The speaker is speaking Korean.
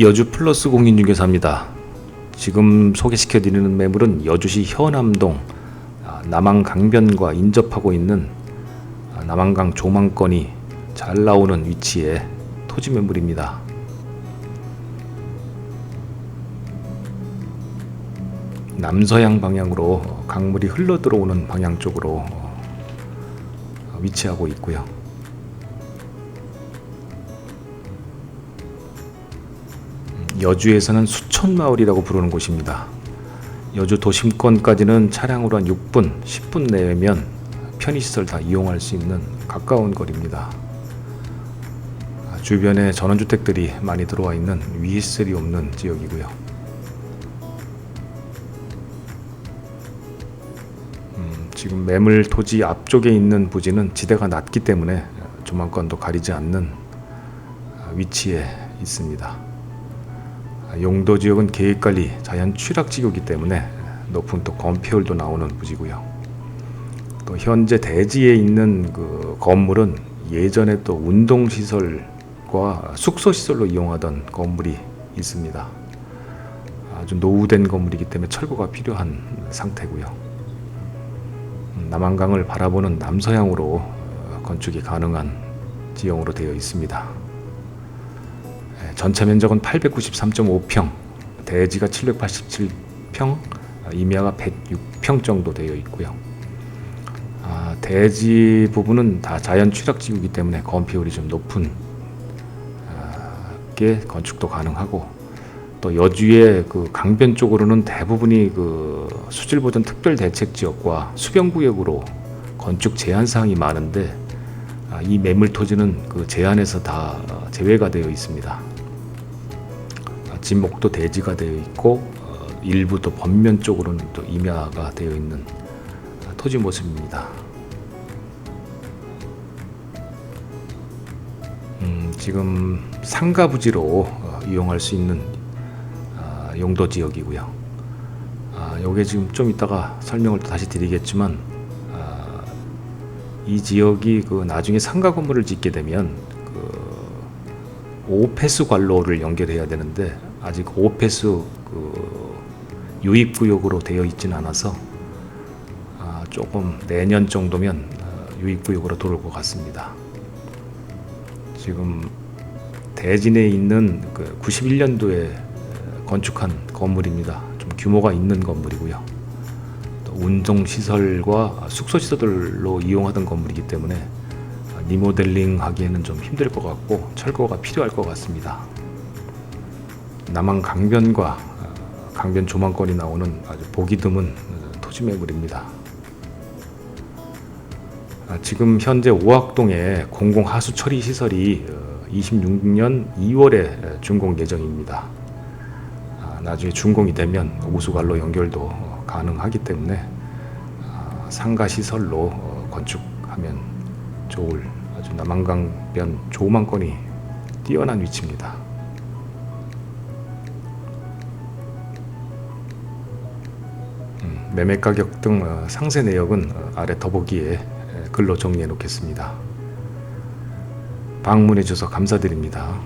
여주 플러스 공인중개사입니다. 지금 소개시켜드리는 매물은 여주시 현암동 아, 남항 강변과 인접하고 있는 아, 남항강 조망권이 잘 나오는 위치의 토지 매물입니다. 남서양 방향으로 강물이 흘러 들어오는 방향 쪽으로 어, 위치하고 있고요. 여주에서는 수천마을이라고 부르는 곳입니다. 여주 도심권까지는 차량으로 한 6분, 10분 내면 편의시설 다 이용할 수 있는 가까운 거리입니다. 아, 주변에 전원주택들이 많이 들어와 있는 위해설이 없는 지역이고요. 음, 지금 매물 토지 앞쪽에 있는 부지는 지대가 낮기 때문에 조망권도 가리지 않는 아, 위치에 있습니다. 아, 용도 지역은 계획관리 자연 취락 지역이기 때문에 높은 또 건폐율도 나오는 부지고요. 또 현재 대지에 있는 그 건물은 예전에 또 운동 시설과 숙소 시설로 이용하던 건물이 있습니다. 아주 노후된 건물이기 때문에 철거가 필요한 상태고요. 음, 남한강을 바라보는 남서향으로 어, 건축이 가능한 지형으로 되어 있습니다. 예, 전체 면적은 893.5평, 대지가 787평, 임야가 106평 정도 되어 있고요. 아, 대지 부분은 다 자연 취락 지구이기 때문에 건폐율이 좀 높은 아, 게 건축도 가능하고 또 여주의 그 강변 쪽으로는 대부분이 그 수질 보전 특별 대책 지역과 수변 구역으로 건축 제한 사항이 많은데 아, 이 매물 토지는 그 제한에서 다 어, 제외가 되어 있습니다. 아, 진목도 대지가 되어 있고 어, 일부 또 번면 쪽으로는 또 임야가 되어 있는 아, 토지 모습입니다. 음, 지금 상가 부지로 어, 이용할 수 있는 아, 용도 지역이고요. 아, 요게 지금 좀 이따가 설명을 또 다시 드리겠지만 아, 이 지역이 그 나중에 상가 건물을 짓게 되면 그 오페스 관로를 연결해야 되는데 아직 오페스 그 유입 구역으로 되어 있지는 않아서 아, 조금 내년 정도면 어, 유입 구역으로 들어올 것 같습니다. 지금 대진에 있는 그 91년도에 건축한 건물입니다. 좀 규모가 있는 건물이고요. 또 운동 시설과 숙소 시설들로 이용하던 건물이기 때문에 리모델링 하기에는 좀 힘들 것 같고 철거가 필요할 것 같습니다. 남한 강변과 어, 강변 조망권이 나오는 아주 보기 드문 어, 토지 매물입니다. 아, 지금 현재 오학동에 공공 하수 처리 시설이 26년 2월에 준공 예정입니다. 아, 나중에 준공이 되면 우수관로 연결도 어, 가능하기 때문에 아, 상가 시설로 어, 건축하면 좋을 아주 남한강변 조망권이 뛰어난 위치입니다. 음, 매매 가격 등 어, 상세 내역은 어, 아래 더보기에 에, 글로 정리해 놓겠습니다. 방문해 주셔서 감사드립니다.